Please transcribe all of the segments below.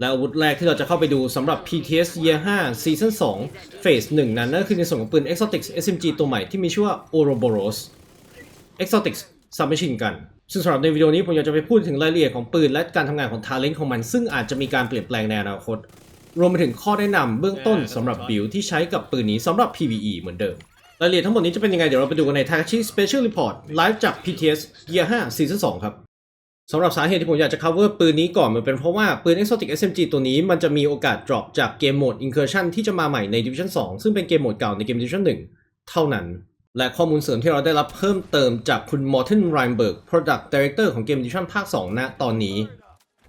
และอาวุธแรกที่เราจะเข้าไปดูสำหรับ PTS Year 5 Season 2 Phase 1 นั้นนั่นคือในส่วนของปืน Exotics SMG ตัวใหม่ที่มีชื่อว่า Ouroboros Exotics Submachine Gun ซึ่งสำหรับในวิดีโอนี้ผมอยากจะไปพูดถึงรายละเอียดของปืนและการทำงานของ Talent ของมัน ซึ่งอาจจะมีการเปลี่ยนแปลงในอนาคต รวมไปถึงข้อแนะนำเบื้องต้นสำหรับบิลที่ใช้กับปืนนี้สำหรับ PVE เหมือนเดิม รายละเอียดทั้งหมดนี้จะเป็นยังไงเดี๋ยวเราไปดูกันใน Takashi Special Report ไลฟ์จาก PTS Year 5 Season 2 ครับ สำหรับสาเหตุที่ผมอยากจะ cover ปืนนี้ก่อนมันเป็นเพราะว่าปืน Exotic SMG ตัวนี้มันจะมีโอกาส drop จากเกมโหมด Incursion ที่จะมาใหม่ใน Division 2 ซึ่งเป็นเกมโหมดเก่าในเกม Division 1 เท่านั้น และข้อมูลเสริมที่เราได้รับเพิ่มเติมจากคุณ Morten Reinberg Product Director ของเกม Division ภาค 2 ณ ตอนนี้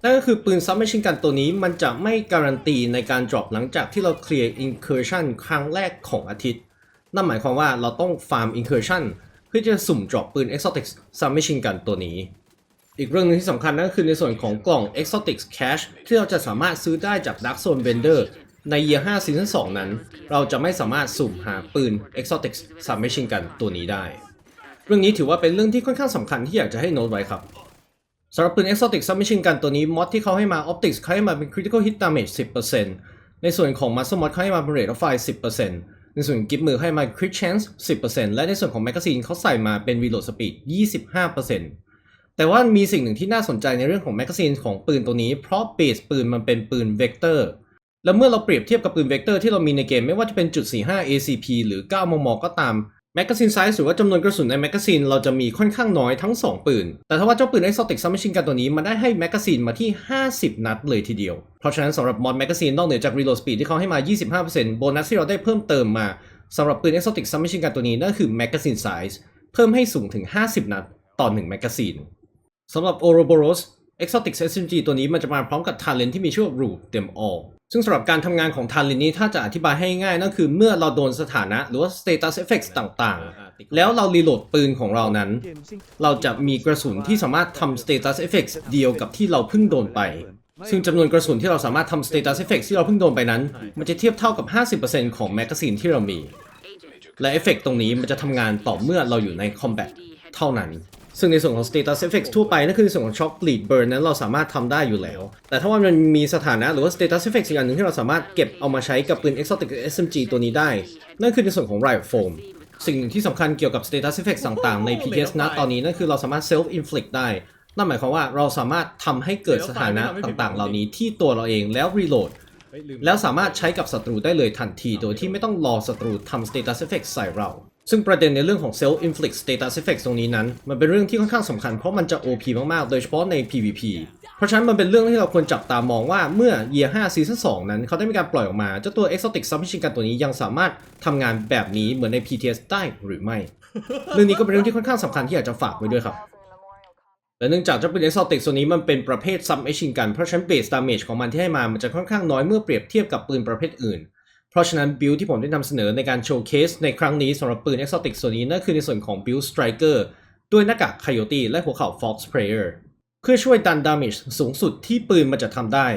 นั่นก็คือปืน Submachine Gun ตัวนี้มันจะไม่การันตีในการ drop หลังจากที่เราเคลียร์ Incursion ครั้งแรกของอาทิตย์ นั่นหมายความว่าเราต้องฟาร์ม Incursion เพื่อจะสุ่ม drop ปืน Exotic Submachine Gun ตัวนี้ อีกเรื่องหนึงที่สำคัญนั่นก็คือในส่วนของกล่อง Exotic Cash ที่เราจะสามารถซื้อได้จาก Dark Zone Vendor ใน Year 5 Season 2 นั้น เราจะไม่สามารถสุ่มหาปืน Exotic Submachine Gun ตัวนี้ได้ เรื่องนี้ถือว่าเป็นเรื่องที่ค่อนข้างสำคัญที่อยากจะให้โน้ตไว้ครับสำหรับปืน Exotic Submachine Gun ตัวนี้มอดที่เขาให้มา Optics เขาให้มาเป็น Critical Hit Damage 10%ในส่วนของ Muscle Mod เขาให้มาเป็น Rate of Fire 10%ในส่วนกิฟมือให้มา Crit Chance 10%และในส่วนของ Magazine เขาใส่มาเป็น Reload Speed 25% แต่ว่ามีสิ่งหนึ่งที่น่าสนใจในเรื่องของแมกกาซีนของปืนตัวนี้ เพราะเบสปืนมันเป็นปืนเวกเตอร์แล้วเมื่อเราเปรียบเทียบกับปืนเวกเตอร์ที่เรามีในเกมไม่ว่าจะเป็นจุด45 ACP หรือ 9 มม ก็ตามแมกกาซีนไซส์หรือว่าจำนวนกระสุนในแมกกาซีนเราจะมีค่อนข้างน้อยทั้ง 2 ปืน แต่ถ้าว่าเจ้าปืน Exotic Submachine Gun ตัวนี้ มันได้ให้แมกกาซีนมาที่ 50 นัดเลยทีเดียว เพราะฉะนั้นสำหรับมอดแมกกาซีนนอกเหนือจาก Reload Speed ที่เขาให้มา 25%โบนัสที่เราได้เพิ่มเติมมาสำหรับปืน Exotic Submachine Gun ตัวนี้นั่นคือแมกกาซีนไซส์เพิ่มให้สูงถึง 50 นัดต่อ1แมกกาซีน สำหรับ Ouroboros Exotic SMG ตัวนี้มันจะมาพร้อมกับ Talent ที่มีชื่อว่า Root Them All ซึ่งสำหรับการทำงานของ Talent นี้ถ้าจะอธิบายให้ง่ายนั่นคือเมื่อเราโดนสถานะหรือว่า Status Effects ต่างๆ แล้วเรารีโหลดปืนของเรานั้น เราจะมีกระสุนที่สามารถทำ Status Effects เดียวกับที่เราเพิ่งโดนไป ซึ่งจำนวนกระสุนที่เราสามารถทำ Status Effects ที่เราเพิ่งโดนไปนั้น มันจะเทียบเท่ากับ 50%ของแมกกาซีนที่เรามี และเอฟเฟกตรงนี้มันจะทำงานต่อเมื่อเราอยู่ใน Combat เท่านั้น ซึ่งในส่วนของ Status Effects ทั่วไปนั่นคือในส่วนของ Shock Bleed Burn นั้นเราสามารถทำได้อยู่แล้ว แต่ถ้าว่ามันมีสถานะหรือว่า Status Effects อีกอันหนึ่งที่เราสามารถเก็บเอามาใช้กับปืน Exotic SMG ตัวนี้ได้ นั่นคือในส่วนของ Riot Foam สิ่งหนึ่งที่สำคัญเกี่ยวกับ Status Effects ต่างๆใน PTS ณตอนนี้นั่นคือเราสามารถ Self Inflict ได้นั่นหมายความว่าเราสามารถทำให้เกิดสถานะต่างๆ เหล่านี้ที่ตัวเราเองแล้ว Reload แล้วสามารถใช้กับศัตรูได้เลยทันที โดยที่ไม่ต้องรอศัตรูทำ status effect ใส่เรา ซึ่งประเด็นในเรื่องของ self inflict status effect ตรงนี้นั้น มันเป็นเรื่องที่ค่อนข้างสำคัญเพราะมันจะ OP มากๆ โดยเฉพาะใน PVP เพราะฉะนั้นมันเป็นเรื่องที่เราควรจับตามองว่าเมื่อ Year 5 Season 2 นั้น เขาได้มีการปล่อยออกมา เจ้าตัว Exotic Submachine Gun ตัวนี้ยังสามารถทำงานแบบนี้เหมือนใน PTS ได้หรือไม่ เรื่องนี้ก็เป็นเรื่องที่ค่อนข้างสำคัญที่อยากจะฝากไว้ด้วยครับและเนื่องจากเจ้าปืน Exotic ตัวนี้มันเป็นประเภท Submachine Gun เพราะฉะนั้น Base Damage ของมันที่ให้มา มันจะค่อนข้างน้อยเมื่อเปรียบเทียบกับปืนประเภทอื่น เพราะฉะนั้น build ที่ผมได้นำเสนอในการโชว์เคสในครั้งนี้สำหรับปืน Exotic ตัวนี้นั่นคือในส่วนของ build Striker ด้วยหน้ากาก Coyote และหัวเข่า Fox Prayer เพื่อช่วยดัน damage สูงสุดที่ปืนมันจะทำได้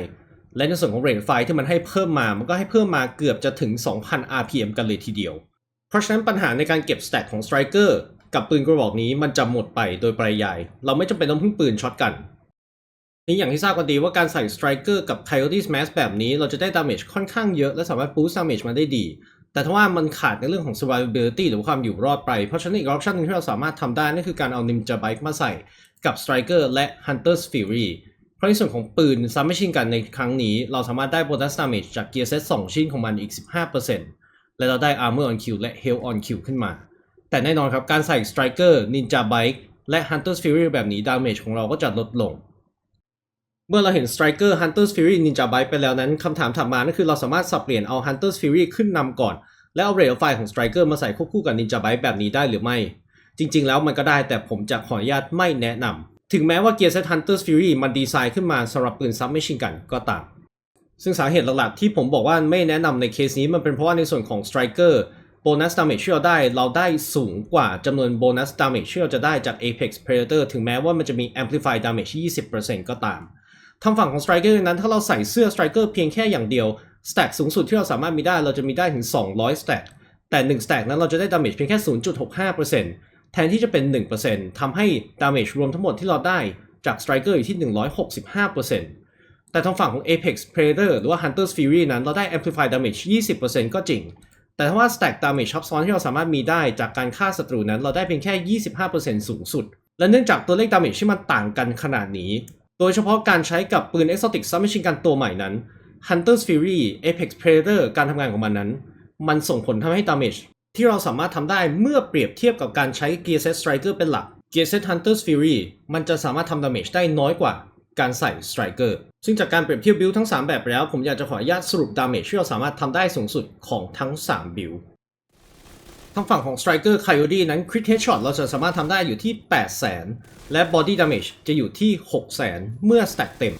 และในส่วนของ range fire ที่มันให้เพิ่มมา มันก็ให้เพิ่มมาเกือบจะถึง 2,000 RPM กันเลยทีเดียว เพราะฉะนั้นปัญหาในการเก็บ stat ของ Striker กับปืนกระบอกนี้มันจะหมดไปโดยปริยาย เราไม่จำเป็นต้องพึ่งปืนช็อตกัน นี่อย่างที่ทราบกันดีว่าการใส่ Striker กับ Coyote Smash แบบนี้เราจะได้ damage ค่อนข้างเยอะ และสามารถ boost damage มาได้ดี แต่ถ้าว่ามันขาดในเรื่องของ survivability หรือความอยู่รอดไป เพราะฉะนั้นอีก option หนึงที่เราสามารถทำได้นั่นคือการเอา Ninja Bike มาใส่กับ Striker และ Hunter's Fury เพราะในส่วนของปืน Submachine Gun ในครั้งนี้ เราสามารถได้ bonus damage จาก Gear Set 2ชิ้นของมันอีก 15%และเราได้ Armor on Kill และ Health on Kill ขึ้นมา แต่แน่นอนครับการใส่ Striker Ninja Bike และ Hunter's Fury แบบนี้ Damage ของเราก็จะลดลง เมื่อเราเห็น Striker Hunter's Fury Ninja Bike ไปแล้วนั้นคำถามถัดมานั่นคือเราสามารถสับเปลี่ยนเอา Hunter's Fury ขึ้นนำก่อน แล้วเอา Rate of Fire ของ Striker มาใส่ควบคู่กับ Ninja Bike แบบนี้ได้หรือไม่ จริง ๆ แล้วมันก็ได้แต่ผมจะขออนุญาตไม่แนะนำถึงแม้ว่า Gear Set Hunter's Fury มันดีไซน์ขึ้นมาสำหรับปืน Submachine Gun ก็ตาม ซึ่งสาเหตุหลักๆที่ผมบอกว่าไม่แนะนำในเคสนี้มันเป็นเพราะว่าในส่วนของ Striker โบนัสดาเมจที่เราได้เราได้สูงกว่าจำนวนโบนัสดาเมจที่เราจะได้จาก Apex Predator ถึงแม้ว่ามันจะมี Amplify Damage 20%ก็ตาม ทางฝั่งของ Striker นั้นถ้าเราใส่เสื้อ Striker เพียงแค่อย่างเดียว Stack สูงสุดที่เราสามารถมีได้เราจะมีได้ถึง 200 Stack แต่1 Stack นั้นเราจะได้ Damage เพียงแค่ 0.65%แทนที่จะเป็น 1%ทำให้ Damage รวมทั้งหมดที่เราได้จาก Striker อยู่ที่ 165%แต่ทางฝั่งของ Apex Predator หรือว่า Hunter's Fury นั้นเราได้ Amplify Damage 20%ก็จริง แต่ถ้าว่า Stack Damage ซับซ้อนที่เราสามารถมีได้จากการฆ่าศัตรูนั้นเราได้เพียงแค่ 25%สูงสุด และเนื่องจากตัวเลข Damage ที่มันต่างกันขนาดนี้ โดยเฉพาะการใช้กับปืน Exotic Submachine Gun ตัวใหม่นั้น Hunter's Fury Apex Predator การทำงานของมันนั้น มันส่งผลทำให้ Damage ที่เราสามารถทำได้เมื่อเปรียบเทียบกับการใช้ Gear Set Striker เป็นหลัก Gear Set Hunter's Fury มันจะสามารถทำ damage ได้น้อยกว่าการใส่ Striker ซึ่งจากการเปรียบเทียบบิลทั้ง 3 แบบแล้ว ผมอยากจะขออนุญาตสรุป damage ที่เราสามารถทำได้สูงสุดของทั้ง 3 บิล ทางฝั่งของ Striker Coyote นั้น Crit Headshot เราจะสามารถทำได้อยู่ที่ 800,000 และ Body Damage จะอยู่ที่ 600,000 เมื่อ stack เต็ม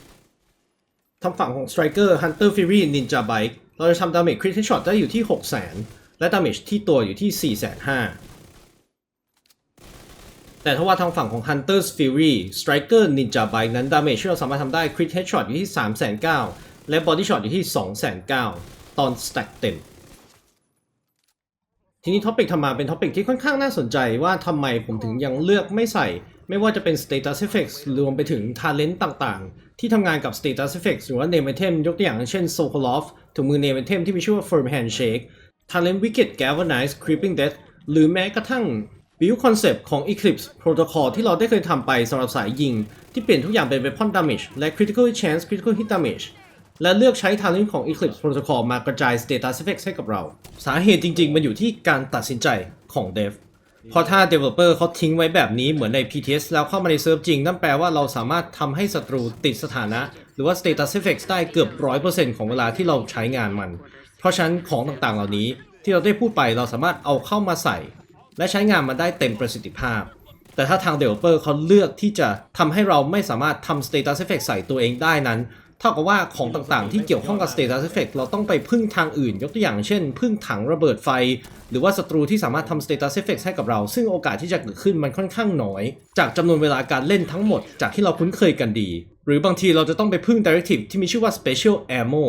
ทางฝั่งของ Striker Hunter Fury Ninja Bike เราจะทำ damage crit headshot ได้อยู่ที่ 600,000 และ damage ที่ตัวอยู่ที่ 450,000แต่ถ้าว่าทางฝั่งของ Hunter's Fury Striker Ninja Bike นั้น damage ที่เราสามารถทำได้ crit headshot อยู่ที่ 390,000และ body shot อยู่ที่ 290,000ตอน stack เต็ม ทีนี้ท็อปิกทำมาเป็นท็อปิกที่ค่อนข้างน่าสนใจว่าทำไมผมถึงยังเลือกไม่ใส่ ไม่ว่าจะเป็น status effects รวมไปถึง talent ต่างๆ ที่ทำงานกับ status effects หรือว่า name item ยกตัวอย่างเช่น Sokolov ถุงมือ name item ที่มีชื่อว่า firm handshake talent wicked galvanize creeping death หรือแม้กระทั่ง build concept ของ Eclipse Protocol ที่เราได้เคยทำไปสำหรับสายยิง ที่เปลี่ยนทุกอย่างเป็น weapon damage และ critical chance critical hit damage และเลือกใช้ talent ของ Eclipse Protocol มากระจาย status effects ให้กับเรา สาเหตุจริง ๆ มันอยู่ที่การตัดสินใจของ dev เพราะถ้า developer เขาทิ้งไว้แบบนี้เหมือนใน PTS แล้วเข้ามาในเซิร์ฟจริง นั่นแปลว่าเราสามารถทำให้ศัตรูติดสถานะ หรือว่า status effects ได้เกือบ 100%ของเวลาที่เราใช้งานมัน เพราะฉะนั้นของต่างๆ เหล่านี้ที่เราได้พูดไปเราสามารถเอาเข้ามาใส่ และใช้งานมันได้เต็มประสิทธิภาพ แต่ถ้าทาง developer เขาเลือกที่จะทำให้เราไม่สามารถทำ status effect ใส่ตัวเองได้นั้น เท่ากับว่าของต่างๆ ที่เกี่ยวข้องกับ status effect เราต้องไปพึ่งทางอื่น ยกตัวอย่างเช่น พึ่งถังระเบิดไฟ หรือว่าศัตรูที่สามารถทำ status effect ให้กับเรา ซึ่งโอกาสที่จะเกิดขึ้นมันค่อนข้างน้อย จากจำนวนเวลาการเล่นทั้งหมดจากที่เราคุ้นเคยกันดี หรือบางทีเราจะต้องไปพึ่ง directive ที่มีชื่อว่า special ammo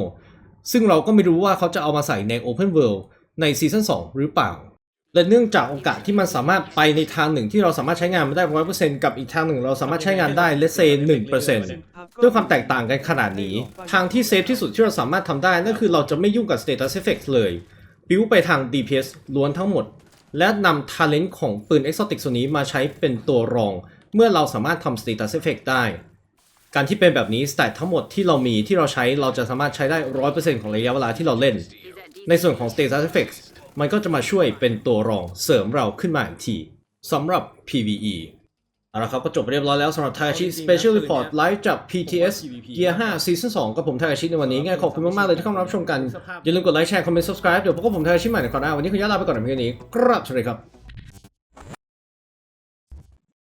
ซึ่งเราก็ไม่รู้ว่าเขาจะเอามาใส่ใน open world ในซีซั่น2หรือเปล่า และเนื่องจากโอกาสที่มันสามารถไปในทางหนึ่งที่เราสามารถใช้งานมันได้ร้อยเปอร์เซ็นต์กับอีกทางหนึ่งเราสามารถใช้งานได้เลเซนหนึ่งเปอร์เซ็นต์ด้วยความแตกต่างกันขนาดนี้ ทางที่เซฟที่สุดที่เราสามารถทำได้นั่นคือเราจะไม่ยุ่งกับ status effect เลยบิวไปทาง DPS ล้วนทั้งหมด และนำ talent ของปืน exotic ตัวนี้มาใช้เป็นตัวรอง เมื่อเราสามารถทำ status effect ได้ การที่เป็นแบบนี้ stat ทั้งหมดที่เรามีที่เราใช้เราจะสามารถใช้ได้ 100%ของระยะเวลาที่เราเล่น ในส่วนของ status effects มันก็จะมาช่วยเป็นตัวรองเสริมเราขึ้นมาอีกทีสำหรับ PVE เอาละครับ ก็จบไปเรียบร้อยแล้วสำหรับทาชิ Special Report ไลฟ์จาก PTS Gear 5 Season 2 กับผมทาชิในวันนี้ไงขอบคุณมากๆเลยที่เข้ามารับชมกัน อย่าลืมกดไลค์แชร์คอมเมนต์ subscribe เดี๋ยวพบกับผมทาชิใหม่ในคราวหน้า วันนี้ขออนุญาตลาไปก่อนในเพียงนี้ครับสวัสดีครับ